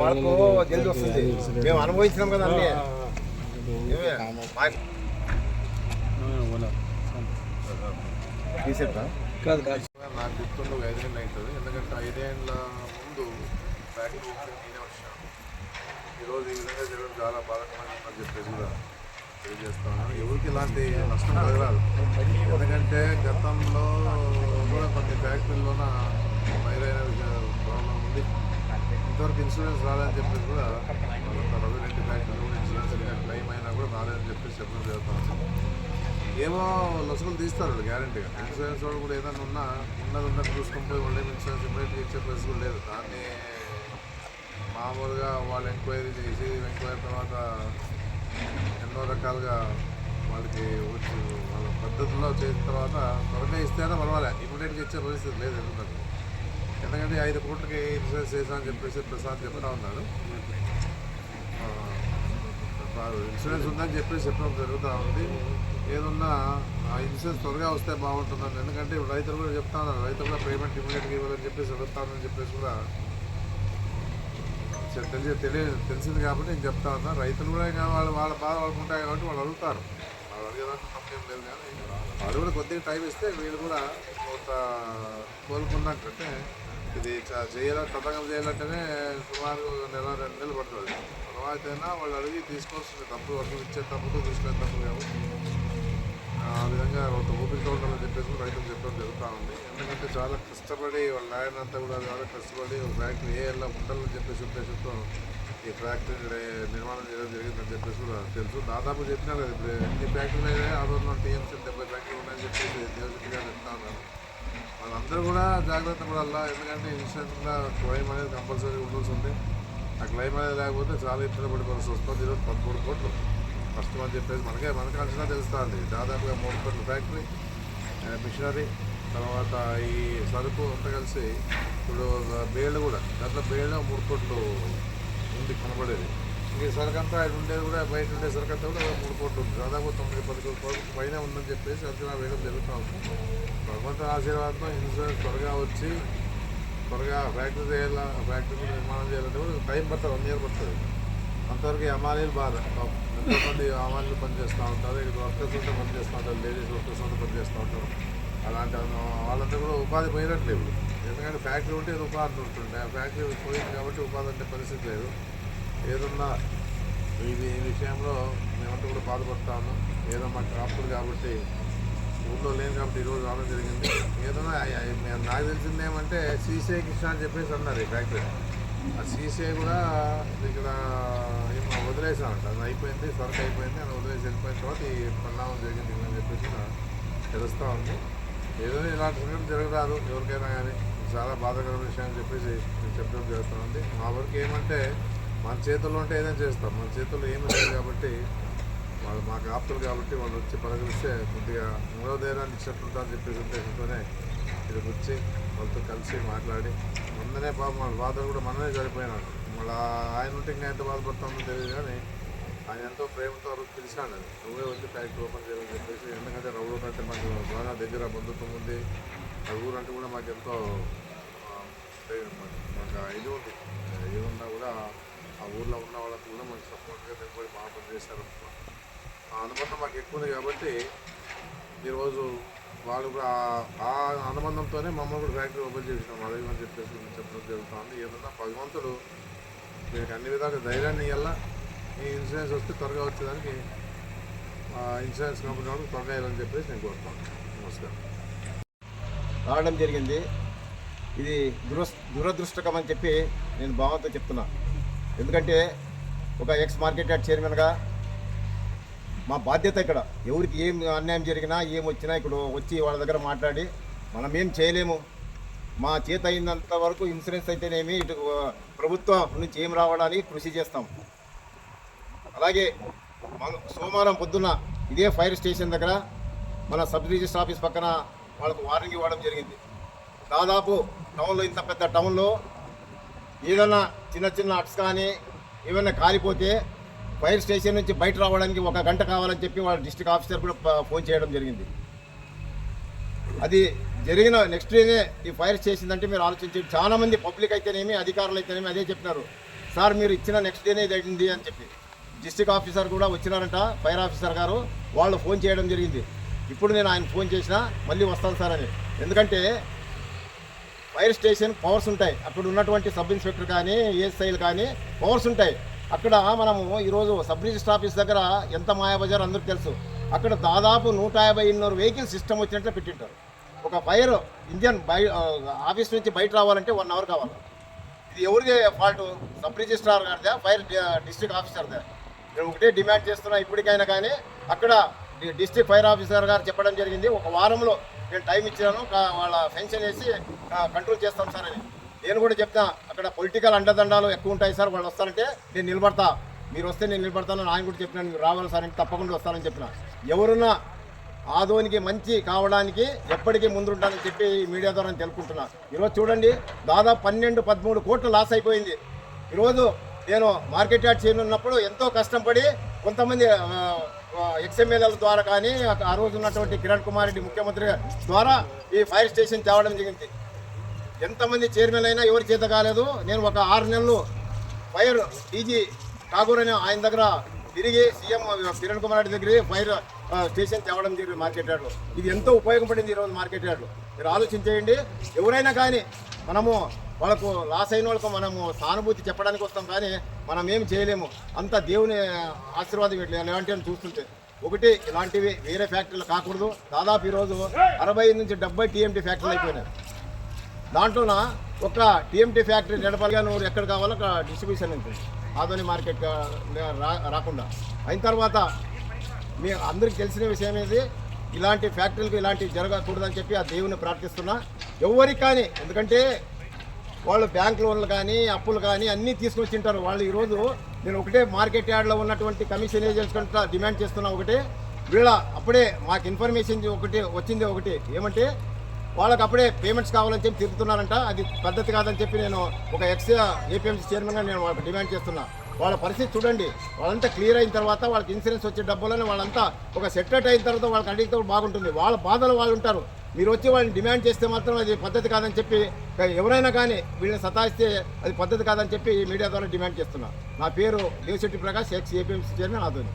వాళ్ళకు జల్ది వస్తుంది. మేము అనుభవించినాం కదా కాదు కాదు నాకు గుర్తుండి ఒక ఐదేళ్ళు అవుతుంది ఎందుకంటే ఐదేళ్ళ ముందు ఫ్యాక్టరీ నుంచి నేనే వచ్చాను ఈరోజు ఈ విధంగా జరగడం చాలా బాధకరంగా చెప్పేసి కూడా తెలియజేస్తాను ఎవరికి ఇలాంటి నష్టం కలగరాదు ఎందుకంటే గతంలో కూడా కొన్ని ఫ్యాక్టరీలోన మైరైన ప్రాబ్లం ఉంది ఇంతవరకు ఇన్సూరెన్స్ రాలేదని చెప్పేసి కూడా కొంత రవి రెడ్డి ఫ్యాక్టరీ ఇన్సూరెన్స్ రాలేదని చెప్పడం జరుగుతుంది ఏమో లొసుగులు తీస్తారు వాళ్ళు గ్యారంటీగా ఇన్సూరెన్స్ వాళ్ళు కూడా ఏదైనా ఉన్నా ఉన్నది ఉన్నది చూసుకొని పోయి వాళ్ళు ఇన్సూరెన్స్ ఇమ్మీడియట్గా ఇచ్చే పరిస్థితి లేదు. దాన్ని మామూలుగా వాళ్ళు ఎంక్వైరీ చేసి ఎంక్వైరీ తర్వాత ఎన్నో రకాలుగా వాళ్ళకి వచ్చి వాళ్ళ పద్ధతుల్లో చేసిన తర్వాత త్వరగా ఇస్తేనే పర్వాలే. ఇమ్మీడియట్గా ఇచ్చే పరిస్థితి లేదు ఎందుకంటే. ఎందుకంటే ఐదు కోట్లకి ఇన్సూరెన్స్ చేశామని చెప్పేసి ప్రసాద్ చెప్తా ఉన్నాడు. కాదు ఇన్సూరెన్స్ ఉందని చెప్పేసి చెప్పడం జరుగుతూ ఉంది. ఏదన్నా ఆ ఇన్సూరెన్స్ త్వరగా వస్తే బాగుంటుందని. ఎందుకంటే ఇప్పుడు రైతులు కూడా చెప్తా ఉన్నారు. రైతులు కూడా పేమెంట్ ఇమీడియట్గా ఇవ్వాలని చెప్పేసి అడుగుతానని చెప్పేసి కూడా తెలియ తెలియ తెలిసింది కాబట్టి నేను చెప్తా ఉన్నా. రైతులు కూడా ఇంకా వాళ్ళు వాళ్ళ బాధ వాళ్ళకు ఉంటాయి కాబట్టి వాళ్ళు అడుగుతారు. వాళ్ళు అడిగేదానికి తప్పేం లేదు కానీ వాళ్ళు కూడా కొద్దిగా టైం ఇస్తే వీళ్ళు కూడా కొంత కోలుకున్నాకంటే ఇది చ- చేయాలి తతంగం చేయాలంటేనే సుమారు నెల రెండు నెలలు పడుతుంది. తర్వాత అయినా వాళ్ళు అడిగి తీసుకొస్తుంది తప్పు వర్షం ఇచ్చే తప్పుతో తీసుకునే తప్పు కావు ఆ విధంగా ఒక ఊపిరితో ఉండాలని చెప్పేసి కూడా రైతులు చెప్పడం జరుగుతూ ఉంది. ఎందుకంటే చాలా కష్టపడి వాళ్ళ నాయన అంతా కూడా చాలా కష్టపడి ఒక ఫ్యాక్టరీ ఏ ఎలా ఉండాలని చెప్పేసి ఉద్దేశంతో ఈ ఫ్యాక్టరీ నిర్మాణం చేయడం జరిగిందని చెప్పేసి కూడా తెలుసు. దాదాపు చెప్పినా కదా ఇప్పుడు ఎన్ని ఫ్యాక్టరీలు అయినా ఆదరణ టీఎంసీ డెబ్బై ఫ్యాక్టరీలు ఉన్నాయని చెప్పేసి దేవశెట్టి గారు చెప్తా ఉన్నారు. వాళ్ళందరూ కూడా జాగ్రత్త పడాలా? ఎందుకంటే ఇన్సూరెన్స్ కూడా క్లెయిమ్ అనేది కంపల్సరీ ఉండాల్సి ఉంది. ఆ క్లెయిమ్ అనేది లేకపోతే చాలా ఇబ్బంది పడిపోవాల్సి వస్తుంది. ఈరోజు పదమూడు కోట్లు. కష్టం అని చెప్పేసి మనకే మనకి అంచనా తెలుస్తుంది. దాదాపుగా మూడు కోట్ల ఫ్యాక్టరీ మిషనరీ తర్వాత ఈ సరుకు అంతా కలిసి ఇప్పుడు బేళ్ళు కూడా దాంట్లో బేళ్ళు మూడు కోట్లు ఉంది కనబడేది. ఈ సరుకు అంతా ఉండేది కూడా బయట ఉండే సరుకు అంతా కూడా మూడు కోట్లు ఉంది. దాదాపు తొమ్మిది పది కోట్ల పైన ఉందని చెప్పేసి అంచనా వేయడం జరుగుతూ ఉంది. భగవంతుని ఆశీర్వాదంతో ఇన్సూరెన్స్ త్వరగా వచ్చి త్వరగా ఫ్యాక్టరీ చేయాలా ఫ్యాక్టరీ కూడా నిర్మాణం చేయాలంటే కూడా టైం పడుతుంది వన్ ఇయర్ పడుతుంది. అంతవరకు ఈ బాధ. పాపం. ఎంతోమంది అమాలీలు పనిచేస్తూ ఉంటారు ఇక్కడ వర్కర్స్ ఉంటే పనిచేస్తూ ఉంటారు లేడీస్ వర్కర్స్ ఉంటే పనిచేస్తూ ఉంటారు. అలాంటి వాళ్ళంతా కూడా ఉపాధి పోయినట్లేదు ఎందుకంటే ఫ్యాక్టరీ ఉంటే ఉపాధి ఉంటుండే. ఆ ఫ్యాక్టరీ పోయింది కాబట్టి ఉపాధి అంటే పరిస్థితి లేదు. ఏదన్నా ఇది ఈ విషయంలో మేమంతా కూడా బాధపడతాము. ఉన్నాం ఏదో మాకు కాపుడు కాబట్టి ఊళ్ళో లేను కాబట్టి ఈరోజు రావడం జరిగింది. ఏదైనా నాకు తెలిసింది ఏమంటే సీసీఐ కృష్ణ అని చెప్పేసి అన్నారు ఈ ఫ్యాక్టరీ. ఆ సీసీఐ కూడా ఇక్కడ ఏమో వదిలేసామంట అది అయిపోయింది సరుకు అయిపోయింది అది వదిలేసి వెళ్ళిపోయిన తర్వాత ఈ పరిణామం జరిగింది అని చెప్పేసి తెలుస్తూ ఉంది. ఏదైనా ఇలాంటి సంఘటన జరగరాదు ఎవరికైనా కానీ. చాలా బాధాకరమైన విషయం అని చెప్పేసి నేను చెప్పడం జరుగుతుంది మా వరకు ఏమంటే మన చేతుల్లో ఉంటే ఏదైనా చేస్తాం. మన చేతుల్లో ఏమి లేదు కాబట్టి వాళ్ళు మాకు ఆప్తులు కాబట్టి వాళ్ళు వచ్చి పలకరిస్తే కొద్దిగా మూలధైర్యాన్ని ధైర్యాన్ని చెప్పి చెప్పేసి ఉద్దేశంతోనే ఇక్కడికి వచ్చి వాళ్ళతో కలిసి మాట్లాడి ముందనే పాపం వాళ్ళ బాధలు కూడా మననే చనిపోయినాడు మళ్ళీ ఆయన ఉంటే ఇంకా ఎంత బాధపడుతుందో తెలియదు కానీ ఆయన ఎంతో ప్రేమతో తెలిసాడు పిలిచాడు అది. నువ్వే వచ్చి ఫ్యాక్టరీ ఓపెన్ చేయాలని చెప్పేసి ఎందుకంటే రౌడూ కంటే మాకు బాగా దగ్గర బంధుత్వం ఉంది. ఆ ఊరంటే కూడా మాకు ఎంతో ప్రేమ మాకు ఇది ఉంది ఏమున్నా కూడా ఆ ఊర్లో ఉన్న వాళ్ళకి కూడా మనకు సపోర్ట్గా నిలబడి బాగా పనిచేశారు. ఆ అనుబంధం మాకు ఎక్కువ ఉంది కాబట్టి ఈరోజు వాళ్ళు కూడా ఆ- అనుబంధంతోనే మమ్మల్ని కూడా ఫ్యాక్టరీ ఓపెన్ చేసినాం. అదే అని చెప్పేసి చెప్పడం జరుగుతుంది. ఏదన్నా భగవంతుడు మీకు అన్ని విధాలుగా ధైర్యాన్ని ఇవ్వాలా ఈ ఇన్సూరెన్స్ వస్తే త్వరగా వచ్చేదానికి ఆ ఇన్సూరెన్స్ కంపెనీ వాళ్ళు త్వరగా ఇవ్వాలని చెప్పేసి నేను కోరుతాను నమస్కారం. రావడం జరిగింది. ఇది దురస్ దురదృష్టకం అని చెప్పి నేను భావంతో చెప్తున్నా. ఎందుకంటే ఒక ఎక్స్ మార్కెట్ యార్డ్ చైర్మన్గా మా బాధ్యత ఇక్కడ. ఎవరికి ఏం అన్యాయం జరిగినా ఏం వచ్చినా ఇక్కడ వచ్చి వాళ్ళ దగ్గర మాట్లాడి మనం ఏం చేయలేము. మా చేత అయినంత వరకు ఇన్సూరెన్స్ అయితేనేమి ఇటు ప్రభుత్వం నుంచి ఏం రావడానికి కృషి చేస్తాం. అలాగే మంగ- సోమవారం పొద్దున్న ఇదే ఫైర్ స్టేషన్ దగ్గర మన సబ్ రిజిస్టర్ ఆఫీస్ పక్కన వాళ్ళకు వార్నింగ్ ఇవ్వడం జరిగింది. దాదాపు టౌన్లో ఇంత పెద్ద టౌన్లో ఏదైనా చిన్న చిన్న అట్స్ కానీ ఏమైనా కాలిపోతే ఫైర్ స్టేషన్ నుంచి బయట రావడానికి ఒక గంట కావాలని చెప్పి వాళ్ళ డిస్ట్రిక్ట్ ఆఫీసర్ కూడా ఫోన్ చేయడం జరిగింది. అది జరిగిన నెక్స్ట్ డేనే ఈ ఫైర్ చేసిందంటే మీరు ఆలోచించి చాలా మంది పబ్లిక్ అయితేనేమి అధికారులు అయితేనేమి అదే చెప్పినారు. సార్ మీరు ఇచ్చిన నెక్స్ట్ డేనే ఇది అయింది అని చెప్పి. డిస్ట్రిక్ట్ ఆఫీసర్ కూడా వచ్చినారంట ఫైర్ ఆఫీసర్ గారు. వాళ్ళు ఫోన్ చేయడం జరిగింది. ఇప్పుడు నేను ఆయన ఫోన్ చేసినా మళ్ళీ వస్తాను సార్ అని. ఎందుకంటే ఫైర్ స్టేషన్ పవర్స్ ఉంటాయి. అక్కడ ఉన్నటువంటి సబ్ ఇన్స్పెక్టర్ కానీ ఏఎస్ఐలు కానీ పవర్స్ ఉంటాయి. అక్కడ మనము ఈరోజు సబ్ రిజిస్టర్ ఆఫీస్ దగ్గర ఎంత మాయాబజార్ అందరికీ తెలుసు. అక్కడ దాదాపు నూట యాభై ఎన్నూరు వెహికల్ సిస్టమ్ వచ్చినట్లు పెట్టింటారు. ఒక ఫైర్ ఇంజన్ బయ ఆఫీస్ నుంచి బయట రావాలంటే వన్ అవర్ కావాలి. ఇది ఎవరిది ఫాల్ట్? సబ్ రిజిస్ట్రార్ గారిదా ఫైర్ డిస్ట్రిక్ట్ ఆఫీసర్దా. నేను ఒకటే డిమాండ్ చేస్తున్నా ఇప్పటికైనా కానీ అక్కడ డిస్ట్రిక్ట్ ఫైర్ ఆఫీసర్ గారు చెప్పడం జరిగింది. ఒక వారంలో నేను టైం ఇచ్చాను. వాళ్ళ ఫెన్షన్ వేసి కంట్రోల్ చేస్తాం సార్ అని. నేను కూడా చెప్తా అక్కడ పొలిటికల్ అండదండాలు ఎక్కువ ఉంటాయి సార్. వాళ్ళు వస్తారంటే నేను నిలబడతా. మీరు వస్తే నేను నిలబడతాను. ఆయన కూడా చెప్పినాను మీరు రావాలి సార్ అంటే తప్పకుండా వస్తానని చెప్పిన. ఎవరున్నా ఆదోనికి మంచి కావడానికి ఎప్పటికీ ముందుంటానని చెప్పి మీడియా ద్వారా తెలుపుకుంటున్నా. ఈరోజు చూడండి దాదాపు పన్నెండు పదమూడు కోట్లు లాస్ అయిపోయింది. ఈరోజు నేను మార్కెట్ యార్డ్ చేయనున్నప్పుడు ఎంతో కష్టపడి కొంతమంది ఎక్స్ఎమ్మెల్యేల ద్వారా కానీ ఆ రోజు ఉన్నటువంటి కిరణ్ కుమార్ రెడ్డి ముఖ్యమంత్రి ద్వారా ఈ ఫైర్ స్టేషన్ తేవడం జరిగింది. ఎంతమంది చైర్మన్ అయినా ఎవరి చేత కాలేదు. నేను ఒక ఆరు నెలలు ఫైర్ డీజీ ఠాగూర్ అనే ఆయన దగ్గర తిరిగి సీఎం కిరణ్ కుమార్ రెడ్డి దగ్గర ఫైర్ స్టేషన్ తేవడం జరిగింది మార్కెట్ యార్డ్లో ఇది ఎంతో ఉపయోగపడింది ఈరోజు మార్కెట్ యార్డ్లో మీరు ఆలోచించేయండి. ఎవరైనా కానీ మనము వాళ్ళకు లాస్ అయిన వాళ్ళకు మనము సానుభూతి చెప్పడానికి వస్తాం కానీ మనం ఏం చేయలేము. అంత దేవుని ఆశీర్వాదం ఇట్లా ఇలాంటివి అని చూస్తుంటే. ఒకటి ఇలాంటివి వేరే ఫ్యాక్టరీలు కాకూడదు. దాదాపు ఈరోజు అరవై నుంచి డెబ్బై టీఎంటీ ఫ్యాక్టరీలు అయిపోయినాయి. దాంట్లోన ఒక టీఎంటీ ఫ్యాక్టరీ నడపాలిగా నువ్వు ఎక్కడ కావాలో అక్కడ డిస్ట్రిబ్యూషన్ ఉంటుంది ఆధోని మార్కెట్ రా రాకుండా. అయిన తర్వాత మీ అందరికి తెలిసిన విషయం ఏది? ఇలాంటి ఫ్యాక్టరీలకు ఇలాంటివి జరగకూడదని చెప్పి ఆ దేవుని ప్రార్థిస్తున్నా. ఎవరికి కానీ ఎందుకంటే వాళ్ళు బ్యాంక్ లోన్లు కానీ అప్పులు కానీ అన్నీ తీసుకొచ్చి తింటారు. వాళ్ళు ఈరోజు నేను ఒకటే మార్కెట్ యార్డ్లో ఉన్నటువంటి కమిషన్ ఏజెంట్స్ కంటే డిమాండ్ చేస్తున్నా ఒకటి. వీళ్ళ అప్పుడే మాకు ఇన్ఫర్మేషన్ ఒకటి వచ్చింది ఒకటి. ఏమంటే వాళ్ళకి అప్పుడే పేమెంట్స్ కావాలని చెప్పి తిరుగుతున్నారంట. అది పద్ధతి కాదని చెప్పి నేను ఒక ఎక్స్ ఏపీఎంసీ చైర్మన్గా నేను వాళ్ళకి డిమాండ్ చేస్తున్నా. వాళ్ళ పరిస్థితి చూడండి. వాళ్ళంతా క్లియర్ అయిన తర్వాత వాళ్ళకి ఇన్సూరెన్స్ వచ్చే డబ్బులని వాళ్ళంతా ఒక సెటిల్మెంట్ అయిన తర్వాత వాళ్ళకి అడిగితే బాగుంటుంది. వాళ్ళ బాధలు వాళ్ళు ఉంటారు. మీరు వచ్చి వాళ్ళని డిమాండ్ చేస్తే మాత్రం అది పద్ధతి కాదని చెప్పి ఎవరైనా కానీ వీళ్ళని సతాయిస్తే అది పద్ధతి కాదని చెప్పి మీడియా ద్వారా డిమాండ్ చేస్తున్నా. నా పేరు Devasetti Prakash ex APMC chairman Adoni